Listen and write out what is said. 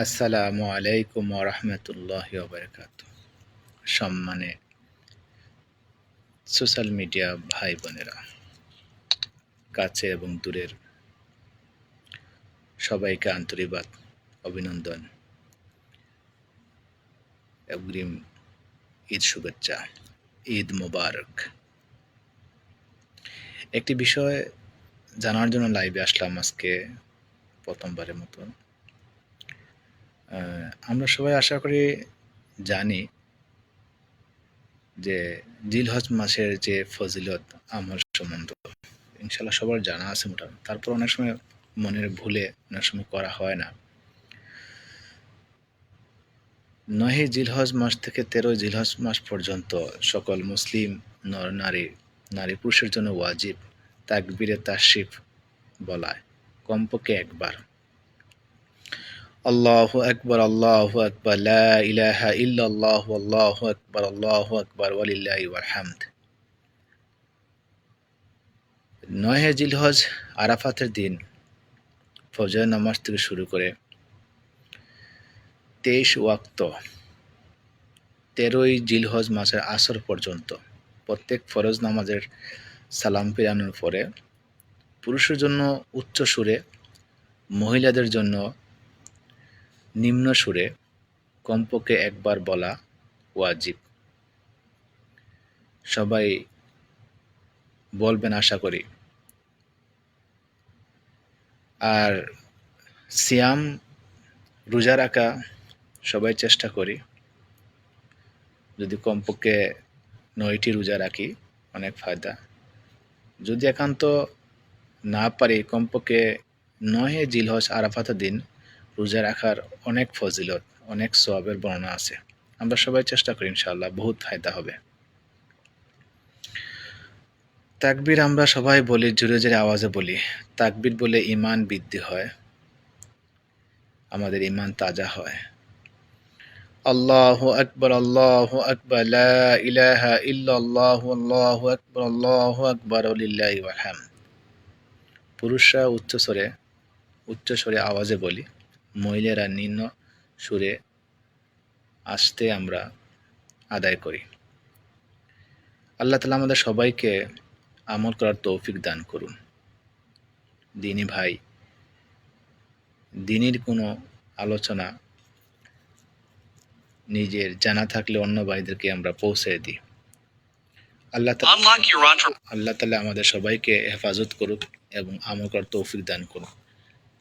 আসসালামু আলাইকুম রহমতুল্লাহ বারকাত সম্মানে সোশ্যাল মিডিয়া ভাই বোনেরা কাছে এবং দূরের সবাইকে আন্তরিকবাদ অভিনন্দন। অগ্রিম ঈদ শুভেচ্ছা ঈদ মোবারক। একটি বিষয় জানার জন্য লাইভে আসলাম আজকে প্রথমবারের মতো। আহ, আমরা সবাই আশা করি, জানি যে জিলহজ মাসের যে ফজিলত আমল সম্বন্ধ ইনশাল্লাহ সবার জানা আছে মোটামুটি। তারপর অনেক সময় মনের ভুলে অনেক সময় করা হয় না। নহে জিলহজ মাস থেকে তেরো জিলহজ মাস পর্যন্ত সকল মুসলিম নর, নারী নারী পুরুষের জন্য ওয়াজিব, তাকবিরে তাশরিফ বলায়। কমপক্ষে একবার। আল্লাহু আকবার আল্লাহু আকবার ইলাহা ইল্লাল্লাহু আল্লাহু আকবার আল্লাহু আকবার, ওয়ালিল্লাহি ওয়াল হামদ নয় জিলহজ, আরাফাতের দিন ফজর নামাজ থেকে শুরু করে তেইশ ওয়াক্ত, তেরোই জিলহজ মাসের আসর পর্যন্ত, প্রত্যেক ফরজ নামাজের সালাম ফিরানোর পরে পুরুষের জন্য উচ্চ সুরে, মহিলাদের জন্য নিম্ন সুরে কমপক্ষে একবার বলা ওয়াজিব। সবাই বলবেন আশা করি। আর সিয়াম রোজা রাখা সবাই চেষ্টা করি। যদি কমপক্ষে নয়টি রোজা রাখি, অনেক ফায়দা। যদি একান্ত না পারি, কমপক্ষে নয় জিলহস আরাফাতের দিন রোজা রাখার অনেক ফজিলত, অনেক সবের বর্ণনা আছে। আমরা সবাই চেষ্টা করি ইনশাআল্লাহ, বহুত ফায়দা হবে। তাকবির আমরা সবাই বলি, জোরে জোরে আওয়াজে বলি। তাকবির বলে ইমান বৃদ্ধি হয়, আমাদের ইমান তাজা হয়। আল্লাহু আকবর, আল্লাহু আকবার ইলাহা ইল্লাল্লাহু, আল্লাহু আকবার আল্লাহু আকবার, ওয়ালিল্লাহি ওয়াল হামদ। পুরুষরা উচ্চ স্বরে উচ্চ স্বরে আওয়াজে বলি। মহিলারা নিম্ন সুরে আসতে আমরা আদায় করি। আল্লাহ তালা আমাদের সবাইকে আমল করার তৌফিক দান করুন। দিনী ভাই দিনের কোনো আলোচনা নিজের জানা থাকলে অন্য ভাইদেরকে আমরা পৌঁছে দিই। আল্লাহ. আল্লাহ তালা আমাদের সবাইকে হেফাজত করুক এবং আমল করার তৌফিক দান